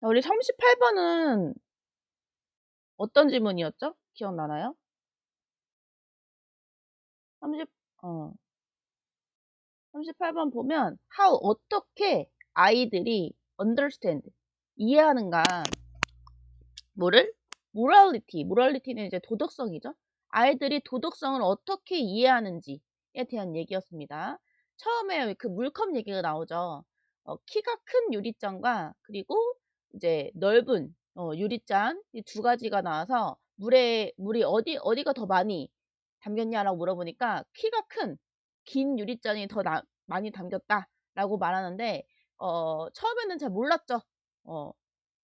우리 38번은 어떤 질문이었죠? 기억나나요? 30, 어. 38번 보면 how 어떻게 아이들이 understand 이해하는가 뭐를 morality morality는 이제 도덕성이죠. 아이들이 도덕성을 어떻게 이해하는지에 대한 얘기였습니다. 처음에 그 물컵 얘기가 나오죠. 어, 키가 큰 유리잔과 그리고 이제 넓은 어, 유리잔 이 두 가지가 나와서 물에 물이 어디 어디가 더 많이 담겼냐라고 물어보니까 키가 큰 긴 유리잔이 더 나, 많이 담겼다라고 말하는데 어, 처음에는 잘 몰랐죠. 어,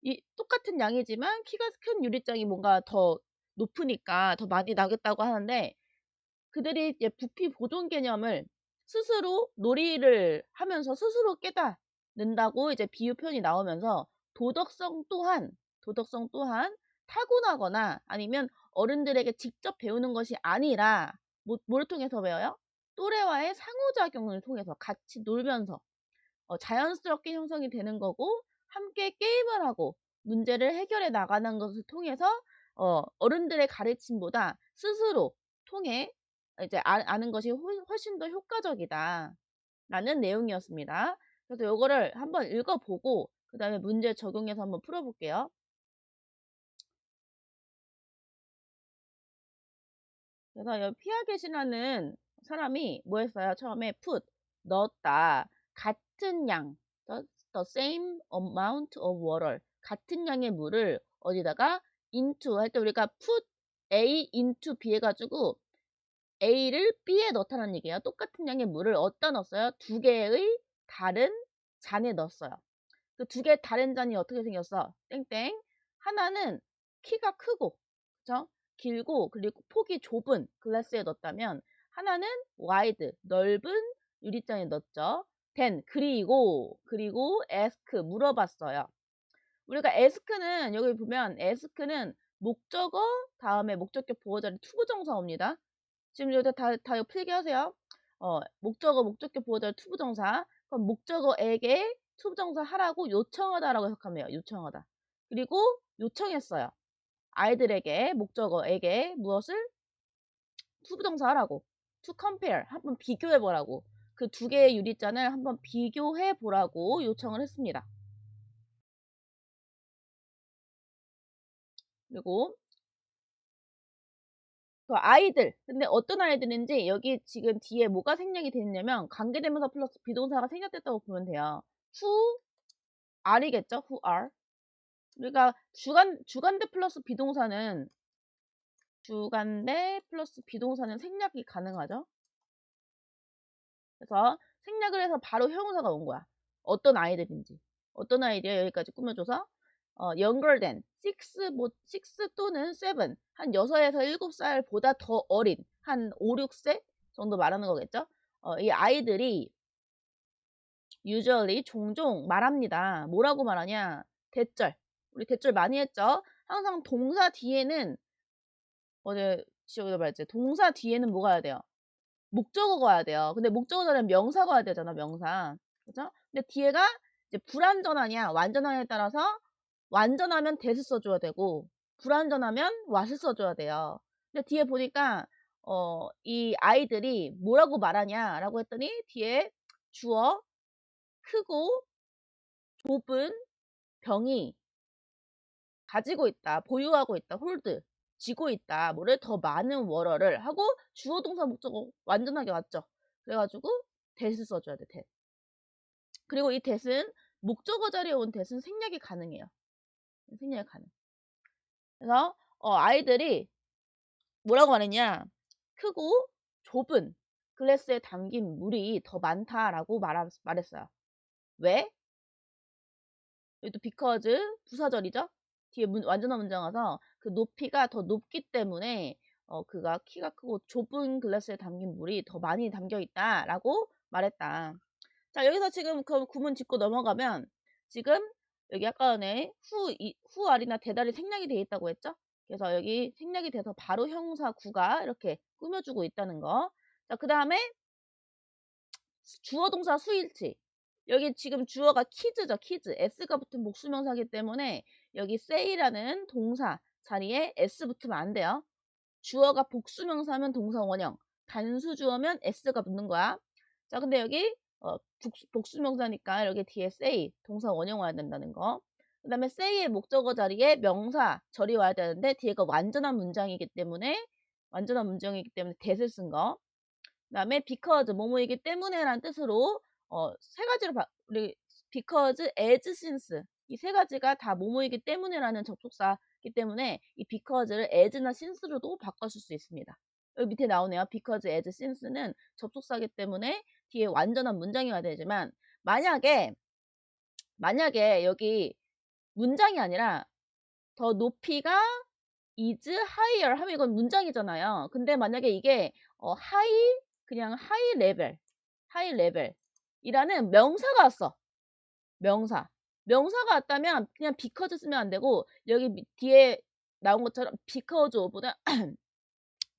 이 똑같은 양이지만 키가 큰 유리잔이 뭔가 더 높으니까 더 많이 나겠다고 하는데 그들이 이제 부피 보존 개념을 스스로 놀이를 하면서 스스로 깨닫는다고 이제 비유 표현이 나오면서 도덕성 또한 도덕성 또한 타고나거나 아니면 어른들에게 직접 배우는 것이 아니라 뭐, 뭘 통해서 배워요? 또래와의 상호작용을 통해서 같이 놀면서 어, 자연스럽게 형성이 되는 거고 함께 게임을 하고 문제를 해결해 나가는 것을 통해서 어, 어른들의 가르침보다 스스로 통해 이제 아, 는 것이 훨씬 더 효과적이다. 라는 내용이었습니다. 그래서 이거를 한번 읽어보고 그 다음에 문제 적용해서 한번 풀어볼게요. 그래서 여기 피아겟이라는 사람이 뭐 했어요? 처음에 put, 넣었다. 같은 양, the, the same amount of water. 같은 양의 물을 어디다가 into 할 때 우리가 put A into B 해가지고 A를 B에 넣다는 얘기예요. 똑같은 양의 물을 어디다 넣었어요? 두 개의 다른 잔에 넣었어요. 그 두 개의 다른 잔이 어떻게 생겼어? 땡땡. 하나는 키가 크고, 그쵸? 길고, 그리고 폭이 좁은 글라스에 넣었다면, 하나는 와이드, 넓은 유리잔에 넣었죠. 된, 그리고, 그리고 에스크, 물어봤어요. 우리가 에스크는, 여기 보면 에스크는 목적어 다음에 목적격 보호자리 투부정사옵니다. 지금 여기 다, 다 필기하세요. 어, 목적어, 목적격 보호자리 투부정사. 그럼 목적어에게 투부정사 하라고 요청하다라고 해석하면 요청하다. 그리고 요청했어요. 아이들에게, 목적어에게 무엇을? 투부정사 하라고. to compare. 한번 비교해 보라고. 그 두 개의 유리잔을 한번 비교해 보라고 요청을 했습니다. 그리고 그 아이들. 근데 어떤 아이들인지 여기 지금 뒤에 뭐가 생략이 됐냐면 관계대명사 플러스 비동사가 생략됐다고 보면 돼요. Who are이겠죠? who are. 우리가 주간 주간대 플러스 비동사는 주간대 플러스 비동사는 생략이 가능하죠. 그래서 생략을 해서 바로 형용사가 온 거야. 어떤 아이들인지. 어떤 아이들이 여기까지 꾸며줘서 어, younger than 6, 뭐, 6 또는 7, 한 6에서 7살보다 더 어린, 한 5, 6세 정도 말하는 거겠죠? 어, 이 아이들이 usually 종종 말합니다. 뭐라고 말하냐? 대절. 우리 대절 많이 했죠? 항상 동사 뒤에는 어제 지역에서 말했지. 동사 뒤에는 뭐가 와야 돼요? 목적어가 와야 돼요. 근데 목적어는 명사가 와야 되잖아, 명사. 그죠? 근데 뒤에가 이제 불완전하냐, 완전하냐에 따라서 완전하면 대스 써줘야 되고 불완전하면 왓을 써줘야 돼요. 근데 뒤에 보니까 어, 이 아이들이 뭐라고 말하냐라고 했더니 뒤에 주어 크고 좁은 병이 가지고 있다, 보유하고 있다, 홀드, 쥐고 있다, 뭐를 더 많은 월어를 하고 주어 동사 목적어 완전하게 왔죠. 그래가지고 대스 써줘야 돼, 대. 그리고 이 대스는 목적어 자리에 온 대스는 생략이 가능해요. 생략 가능. 그래서 어, 아이들이 뭐라고 말했냐? 크고 좁은 글래스에 담긴 물이 더 많다라고 말, 말했어요. 왜? 여기도 because 부사절이죠? 뒤에 문, 완전한 문장 와서 그 높이가 더 높기 때문에 어, 그가 키가 크고 좁은 글래스에 담긴 물이 더 많이 담겨 있다라고 말했다. 자, 여기서 지금 그 구문 짚고 넘어가면 지금 여기 아까 전에 후, 이, 후 알이나 대달이 생략이 되어 있다고 했죠? 그래서 여기 생략이 돼서 바로 형사 구가 이렇게 꾸며주고 있다는 거. 자, 그 다음에 주어 동사 수일치. 여기 지금 주어가 kids죠. kids. s가 붙은 복수명사기 때문에 여기 say라는 동사 자리에 s 붙으면 안 돼요. 주어가 복수명사면 동사 원형, 단수 주어면 s가 붙는 거야. 자, 근데 여기 어, 복수, 명사니까 여기 뒤에 say 동사 원형 와야 된다는 거. 그 다음에 say의 목적어 자리에 명사 절이 와야 되는데 뒤에가 완전한 문장이기 때문에 완전한 문장이기 때문에 that을 쓴 거. 그 다음에 because 뭐뭐이기 때문에라는 뜻으로 어, 세 가지로 바, 우리 because, as, since 이 세 가지가 다 뭐뭐이기 때문에라는 접속사이기 때문에 이 because를 as나 since로도 바꿔줄 수 있습니다. 여기 밑에 나오네요. because, as, since는 접속사기 때문에 뒤에 완전한 문장이 와야 되지만 만약에 만약에 여기 문장이 아니라 더 높이가 is higher 하면 이건 문장이잖아요. 근데 만약에 이게 어, high 그냥 high level, high level 이라는 명사가 왔어. 명사. 명사가 왔다면 그냥 because 쓰면 안 되고 여기 뒤에 나온 것처럼 because of보다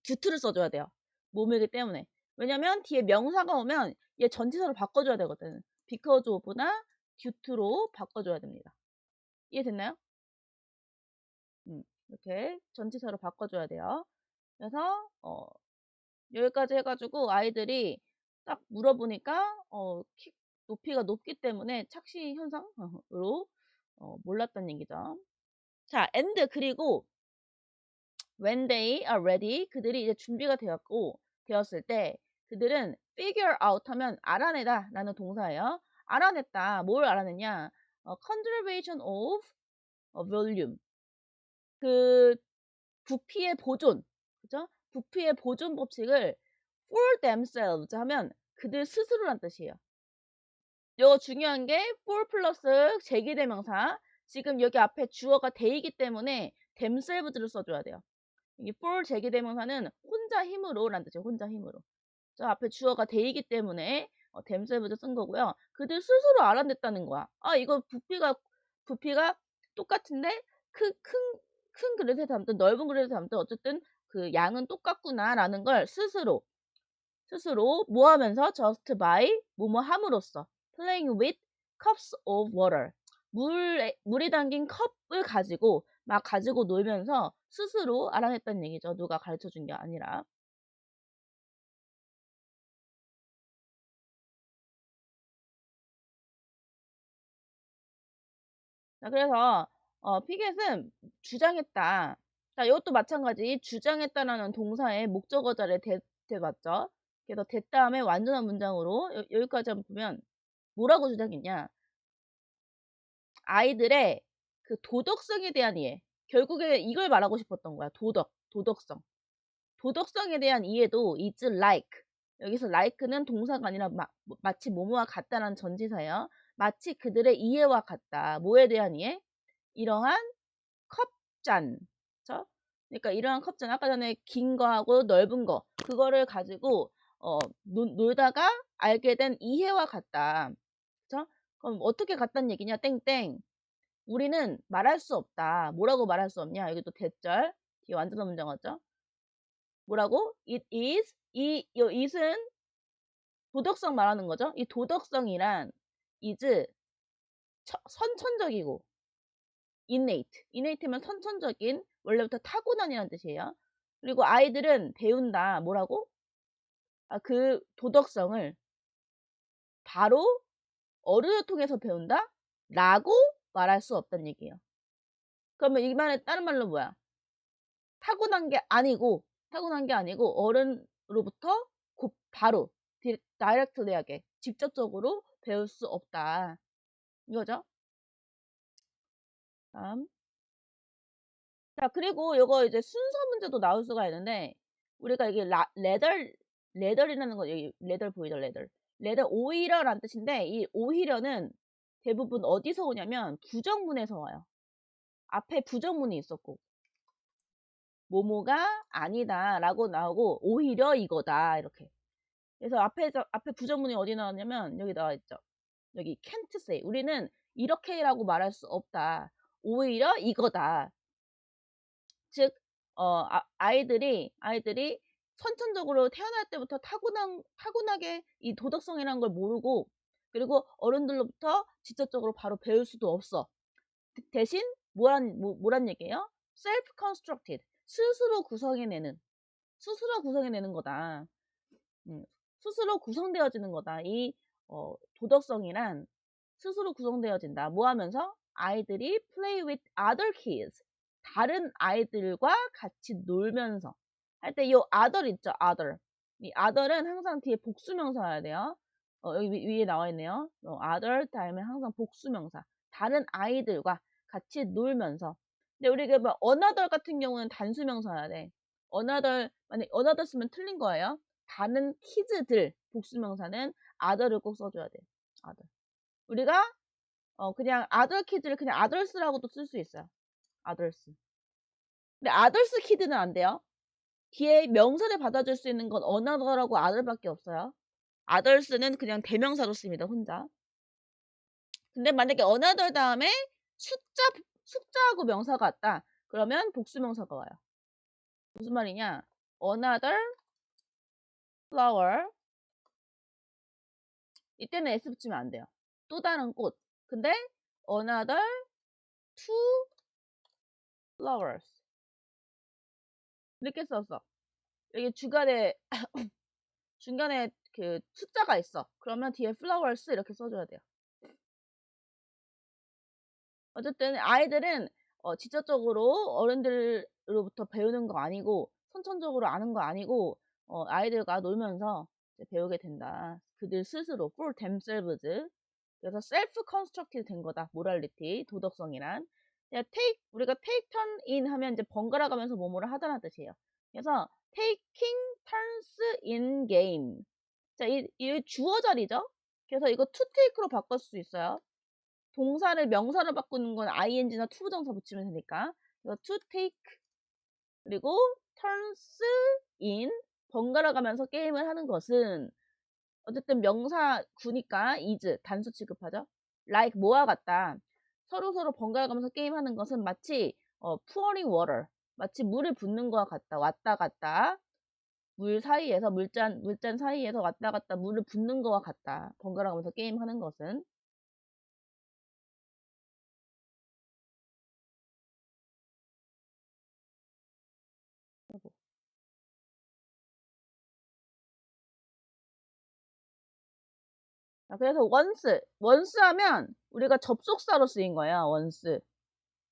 due를 써줘야 돼요. 몸이기 때문에. 왜냐면 뒤에 명사가 오면 얘 전치사로 바꿔줘야 되거든. because of나 due로 바꿔줘야 됩니다. 이해됐나요? 음, 이렇게 전치사로 바꿔줘야 돼요. 그래서 어, 여기까지 해가지고 아이들이 딱 물어보니까 어, 키, 높이가 높기 때문에 착시 현상으로 어, 몰랐던 얘기죠. 자, and 그리고 when they are ready 그들이 이제 준비가 되었고 되었을 때 그들은 figure out 하면 알아내다 라는 동사예요. 알아냈다. 뭘 알아냈냐? 어, conservation of volume. 그 부피의 보존. 그죠? 부피의 보존 법칙을 for themselves 하면 그들 스스로란 뜻이에요. 이거 중요한 게 for 플러스 제기대명사. 지금 여기 앞에 주어가 they이기 때문에 themselves를 써줘야 돼요. 이 for 제기대명사는 혼자 힘으로 란 뜻이에요. 혼자 힘으로. 저 앞에 주어가 they이기 때문에 어, themselves 쓴 거고요. 그들 스스로 알아냈다는 거야. 아 이거 부피가 부피가 똑같은데 큰 큰 큰 그릇에 담든 넓은 그릇에 담든 어쨌든 그 양은 똑같구나라는 걸 스스로 스스로 뭐 하면서 just by 뭐뭐 함으로써 playing with cups of water 물에, 물이 담긴 컵을 가지고 막 가지고 놀면서 스스로 알아냈다는 얘기죠. 누가 가르쳐 준 게 아니라. 자, 그래서 어, 피겟은 주장했다. 자, 이것도 마찬가지 주장했다라는 동사의 목적어 자리에 대, 대봤죠. 그래서 대 다음에 완전한 문장으로 여, 여기까지 한번 보면 뭐라고 주장했냐? 아이들의 그 도덕성에 대한 이해. 결국에 이걸 말하고 싶었던 거야. 도덕, 도덕성. 도덕성에 대한 이해도 is like. 여기서 like는 동사가 아니라 마, 마치 뭐뭐와 같다라는 전치사예요. 마치 그들의 이해와 같다. 뭐에 대한 이해? 이러한 컵잔. 그러니까 이러한 컵잔. 아까 전에 긴 거하고 넓은 거. 그거를 가지고 어, 놀, 놀다가 알게 된 이해와 같다. 그쵸? 그럼 어떻게 같다는 얘기냐? 땡땡. 우리는 말할 수 없다. 뭐라고 말할 수 없냐? 여기 또 대절. 뒤에 완전한 문장 왔죠? 뭐라고? It is. 이, 이 it은 도덕성 말하는 거죠. 이 도덕성이란 is 선천적이고 innate. innate면 선천적인 원래부터 타고난이라는 뜻이에요. 그리고 아이들은 배운다. 뭐라고? 아, 그 도덕성을 바로 어른을 통해서 배운다? 라고 말할 수 없다는 얘기예요. 그러면 이 말은 다른 말로 뭐야? 타고난 게 아니고 타고난 게 아니고 어른으로부터 곧 바로 다이렉트리하게 직접적으로 배울 수 없다. 이거죠? 다음. 자, 그리고 이거 이제 순서 문제도 나올 수가 있는데 우리가 이게 라, 레덜 레덜이라는 거 여기 레덜 보이죠? 레덜. 레덜 오히려란 뜻인데 이 오히려는 대부분 어디서 오냐면 부정문에서 와요. 앞에 부정문이 있었고 모모가 아니다 라고 나오고 오히려 이거다 이렇게. 그래서 앞에 앞에 부정문이 어디 나왔냐면 여기 나와 있죠. 여기 can't say. 우리는 이렇게라고 말할 수 없다. 오히려 이거다. 즉 어, 아, 이들이 아이들이 선천적으로 태어날 때부터 타고난 타고나게 이 도덕성이라는 걸 모르고 그리고 어른들로부터 직접적으로 바로 배울 수도 없어. 대- 대신 뭐란 뭐, 뭐란 얘기예요? self constructed 스스로 구성해내는 스스로 구성해내는 거다. 음, 스스로 구성되어지는 거다. 이 어, 도덕성이란 스스로 구성되어진다. 뭐 하면서 아이들이 play with other kids 다른 아이들과 같이 놀면서 할 때 이 other 있죠, other. 이 other은 항상 뒤에 복수명사여야 돼요. 어, 여기 위- 위에 나와 있네요. 어, other 다음에 항상 복수명사. 다른 아이들과 같이 놀면서. 근데 우리가 뭐 another 같은 경우는 단수명사여야 돼. another 만약 another 쓰면 틀린 거예요. 다른 키즈들 복수명사는 other를 꼭 써줘야 돼. other. 우리가 어 그냥 other kids를 그냥 others라고도 쓸 수 있어요. others. 근데 others kid는 안 돼요. 뒤에 명사를 받아줄 수 있는 건 another라고 other밖에 없어요. others는 그냥 대명사로 씁니다. 혼자. 근데 만약에 another 다음에 숫자 숫자하고 명사가 왔다. 그러면 복수명사가 와요. 무슨 말이냐? another flower 이때는 s 붙이면 안 돼요. 또 다른 꽃. 근데 another two flowers 이렇게 썼어. 여기 중간에 중간에 그 숫자가 있어. 그러면 뒤에 flowers 이렇게 써줘야 돼요. 어쨌든 아이들은 어, 직접적으로 어른들로부터 배우는 거 아니고 선천적으로 아는 거 아니고 어, 아이들과 놀면서 배우게 된다. 그들 스스로 for themselves. 그래서 self constructed 된 거다. morality 도덕성이란. Take 우리가 take turn in 하면 이제 번갈아 가면서 뭐뭐를 하다는 뜻이에요. 그래서 taking turns in game. 자, 이, 이 주어 자리죠. 그래서 이거 to take로 바꿀 수 있어요. 동사를 명사로 바꾸는 건 ing나 to 부정사 붙이면 되니까. 그래서 to take 그리고 turns in 번갈아 가면서 게임을 하는 것은 어쨌든 명사 구니까 is 단수 취급하죠. like 뭐와 같다. 서로 서로 번갈아 가면서 게임하는 것은 마치 어, pouring water 마치 물을 붓는 거와 같다. 왔다 갔다. 물 사이에서 물잔 물잔 사이에서 왔다 갔다 물을 붓는 거와 같다. 번갈아 가면서 게임하는 것은 그래서 once, once 하면 우리가 접속사로 쓰인 거예요. once.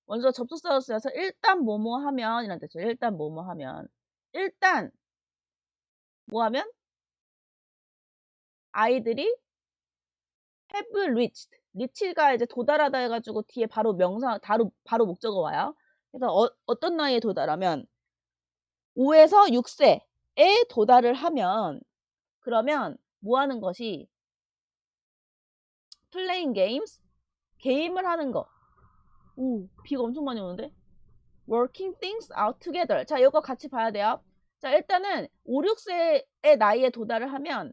once가 접속사로 쓰여서 일단 뭐뭐 하면 이란 뜻이에요. 일단 뭐뭐 하면. 일단 뭐 하면? 아이들이 have reached. reach가 이제 도달하다 해가지고 뒤에 바로 명사, 바로, 바로 목적어 와요. 그래서 어, 어떤 나이에 도달하면 5에서 6세에 도달을 하면 그러면 뭐 하는 것이 playing games 게임을 하는 거. 오, 비가 엄청 많이 오는데? working things out together. 자, 이거 같이 봐야 돼요. 자, 일단은 5, 6세의 나이에 도달을 하면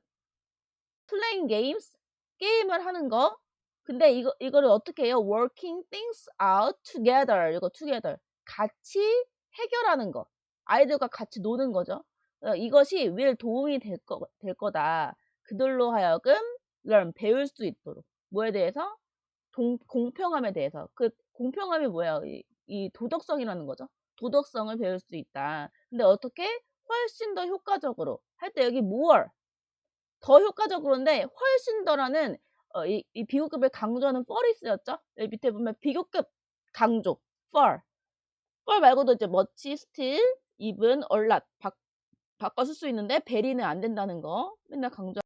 playing games 게임을 하는 거. 근데 이거 이거를 어떻게 해요? working things out together. 이거 together. 같이 해결하는 거. 아이들과 같이 노는 거죠. 어, 이것이 will 도움이 될, 거, 될 거다. 그들로 하여금 learn 배울 수 있도록. 뭐에 대해서? 동, 공평함에 대해서. 그 공평함이 뭐예요? 이, 이 도덕성이라는 거죠. 도덕성을 배울 수 있다. 근데 어떻게? 훨씬 더 효과적으로. 할 때 여기 more. 더 효과적으로인데 훨씬 더라는 어, 이, 이 비교급을 강조하는 fal이 쓰였죠. 여기 밑에 보면 비교급 강조. for. for 말고도 이제 much, still, even, a lot 바, 바꿔 쓸 수 있는데 베리는 안 된다는 거 맨날 강조.